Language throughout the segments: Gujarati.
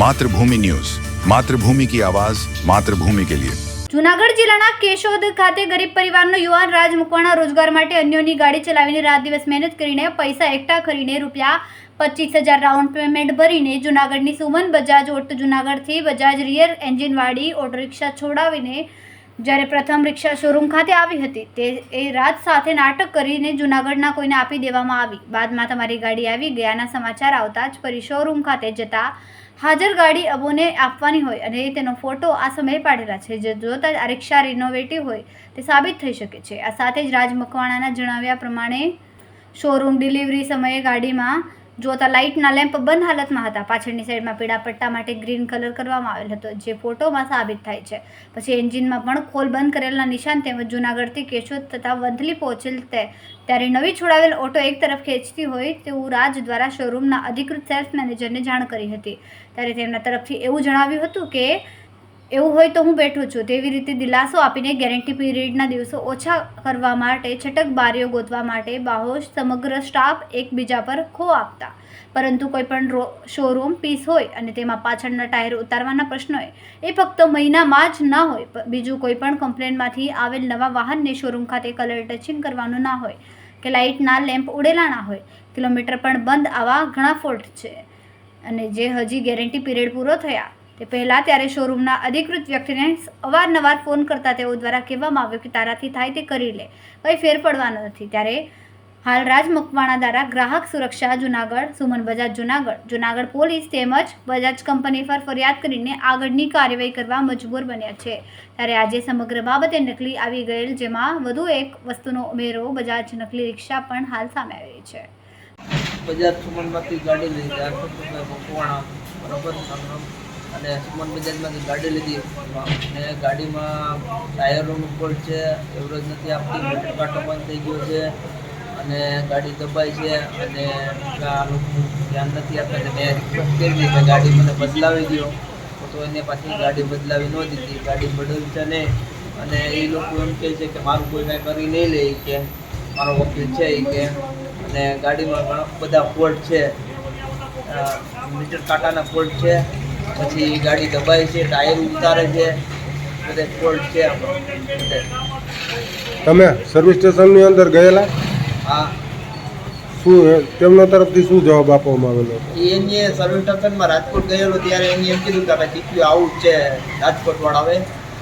માતૃભૂમિ ન્યૂઝ. માતૃભૂમિ કી આવાજ, માતૃભૂમિ કે લિયે. જુનાગઢ જિલ્લાના કેશોદ ખાતે ગરીબ પરિવારનો યુવાન રાજ મુકવાણા રોજગાર માટે અન્યોની ગાડી ચલાવીને રાત દિવસ મહેનત કરીને પૈસા એકઠા કરીને રૂપિયા પચીસ હજાર રાઉન્ડ પેમેન્ટ ભરીને જુનાગઢની સુમન બજાજ ઓટ જુનાગઢથી બજાજ રિયર એન્જિનવાળી ઓટો રિક્ષા છોડાવીને જ્યારે પ્રથમ રિક્ષા શોરૂમ ખાતે આવી હતી, તે એ રાત સાથે નાટક કરીને જુનાગઢના કોઈને આપી દેવામાં આવી. બાદમાં તમારી ગાડી આવી, ગયાના સમાચાર આવતા જ ફરી શોરૂમ ખાતે જતા હાજર ગાડી અબોને આપવાની હોય અને તેનો ફોટો આ સમયે પાડેલા છે. જે જોતા આ રિક્ષા રિનોવેટિવ હોય તે સાબિત થઈ શકે છે. આ સાથે જ રાજ મકવાણાના જણાવ્યા પ્રમાણે શોરૂમ ડિલિવરી સમયે ગાડીમાં જોતા લાઇટના લેમ્પ બંધ હાલતમાં હતા. પાછળની સાઈડમાં પીળા પટ્ટા માટે ગ્રીન કલર કરવામાં આવેલ હતો, જે ફોટોમાં સાબિત થાય છે. પછી એન્જિનમાં પણ ખોલ બંધ કરેલા નિશાન તેમજ જૂનાગઢથી કેશોદ તથા વંથલી પહોંચેલ તે, ત્યારે નવી છોડાવેલ ઓટો એક તરફ ખેંચતી હોય તેવું રાજ દ્વારા શોરૂમના અધિકૃત સેલ્સ મેનેજરને જાણ કરી હતી. ત્યારે તેમના તરફથી એવું જણાવ્યું હતું કે એવું હોય તો હું બેઠો છું. તેવી રીતે દિલાસો આપીને ગેરંટી પીરિયડના દિવસો ઓછા કરવા માટે, છટક બારીઓ ગોતવા માટે બાહોશ સમગ્ર સ્ટાફ એકબીજા પર ખો આપતા. પરંતુ કોઈ પણ રો, શોરૂમ પીસ હોય અને તેમાં પાછળના ટાયર ઉતારવાના પ્રશ્નો હોય, એ ફક્ત મહિનામાં જ ના હોય. બીજું કોઈ પણ કમ્પ્લેનમાંથી આવેલ નવા વાહનને શોરૂમ ખાતે કલર ટચિંગ કરવાનું ના હોય કે લાઇટના લેમ્પ ઉડેલા ના હોય. કિલોમીટર પણ બંધ આવા ઘણા ફોલ્ટ છે અને જે હજી ગેરંટી પીરિયડ પૂરો થયા. તે પહેલાં ત્યારે શોરૂમના અધિકૃત વ્યક્તિને અવારનવાર ફોન કરતા તેઓ દ્વારા કહેવામાં આવ્યું કે તારાથી થાય તે કરી લે. કંઈ ફેર પડવાનો નથી. ત્યારે હાલ રાજ મકવાણા દ્વારા ગ્રાહક સુરક્ષા, જુનાગઢ, સુમન બજાજ, જુનાગઢ જુનાગઢ પોલીસ તેમજ બજાજ કંપની પર ફરિયાદ કરીને આગળની કાર્યવાહી કરવા મજબૂર બન્યા છે. ત્યારે આજે સમગ્ર બાબતે નકલી આવી ગયેલ જેમાં વધુ એક વસ્તુનો ઉમેરો બજાજ નકલી રિક્ષા પણ હાલ સામે આવી છે. બજાજ સુમનમાંથી ગાડી લઈ મકવાણા, બરાબર. અને સુમન બજાજમાંથી ગાડી લીધી. અને ગાડીમાં ટાયરોનું ફોલ્ટ છે, એવરેજ નથી આપતી મીટર કાંટો બંધ થઈ ગયો છે. અને ગાડી દબાઈ છે અને આ લોકો ધ્યાન નથી આપતા મેં રિક્વેસ્ટ કરી કે ગાડી મને બદલાવી દો તો એને પાછી ગાડી બદલાવી ન દીધી. ગાડી બદલશે નહીં અને એ લોકો એમ કહે છે કે મારું કોઈ કાંઈ કરી નહીં લે કે. મારો વકીલ છે એ કે. અને ગાડીમાં ઘણા બધા ફોલ્ટ છે. મીટર કાંટાના ફોલ્ટ છે. પછી ગાડી દબાઈ છે ટાયર ઉતારે છે બધે ફોલ્ટ છે તમે સર્વિસ સ્ટેશનની અંદર ગયેલા? આ શું તેમના તરફથી શું જવાબ આપવામાં આવેલો? એની સર્વિસ સ્ટેશનમાં રાજકોટ ગયેલો ત્યારે એની એમ કીધું કે જીપીઓ આવું જ છે રાજકોટ વાળાવે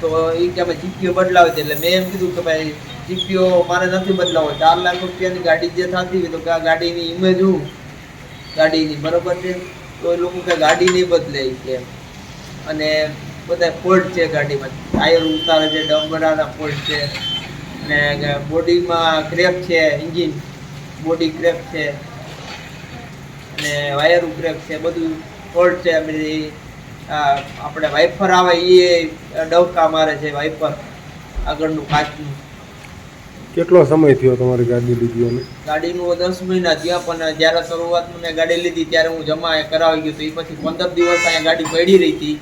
તો એ કે અમે જીપીઓ બદલાવે છે એટલે મેં એમ કીધું કે ભાઈ જીપીઓ મારે નથી બદલાવો ચાર લાખ રૂપિયાની ગાડી જે થતી હોય તો કે આ ગાડીની ઇમેજ હું ગાડીની બરોબર છે? તો એ લોકો કે ગાડી નહીં બદલે કે અને બધા ફોલ્ટ છે ગાડીમાં. ટાયર ઉતારે છે ડમ્બરાના ફોલ્ટ છે. અને બોડીમાં ક્રેક છે એન્જિન બોડી ક્રેક છે. અને વાયર ક્રેક છે, બધું ફોલ્ટ છે બધી. આપણે વાઇફર આવે એ ડવકા મારે છે વાઇફર આગળનું કાચનું. કેટલો સમય થયો તમારી ગાડી લીધી અને ગાડીનું દસ મહિના થયા, પણ જ્યારે શરૂઆતમાં મેં ગાડી લીધી, ત્યારે હું જમા કરાવી ગયો તો એ પછી પંદર દિવસ અહીંયા ગાડી પડી રહી હતી.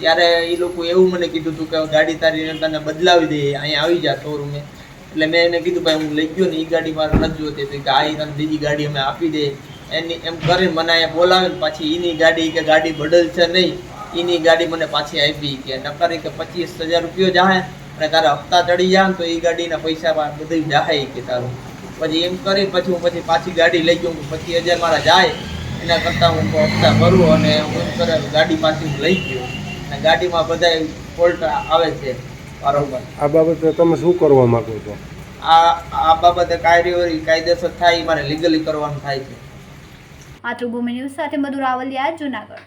ત્યારે એ લોકો એવું મને કીધું હતું કે ગાડી તારી તને બદલાવી દઈએ અહીંયા આવી જા શોરૂમે એટલે મેં એને કીધું, ભાઈ, હું લઈ ગયો ને એ ગાડી, મારે નથી જોતી કે આ તને બીજી ગાડી અમે આપી દે. એની એમ કરીને મને અહીંયા બોલાવે ને પાછી એની ગાડી કે ગાડી બદલશે નહીં એની ગાડી મને પાછી આપી કે નકર કે પચીસ હજાર રૂપિયો જાહે. અને તારા હપ્તા ચડી જાય તો એ ગાડીના પૈસા બધું જાય કે તારું. પછી એમ કરી પછી હું પછી પાછી ગાડી લઈ ગયો પચીસ હજાર મારા જાય એના કરતાં હું હપ્તા ભરું અને હું એમ કરે ગાડી પાછી હું લઈ ગયો. અને ગાડીમાં બધા ફોલ્ટ આવે છે વારંવાર. આ બાબતે તમે શું કરવા માંગો છો? આ આ બાબતે કાયદેવરી કાયદેસર થાય એ મારે લીગલી કરવાનું થાય છે. માતૃભૂમિ ન્યૂઝ સાથે મધુર આવલિયા જુનાગઢ.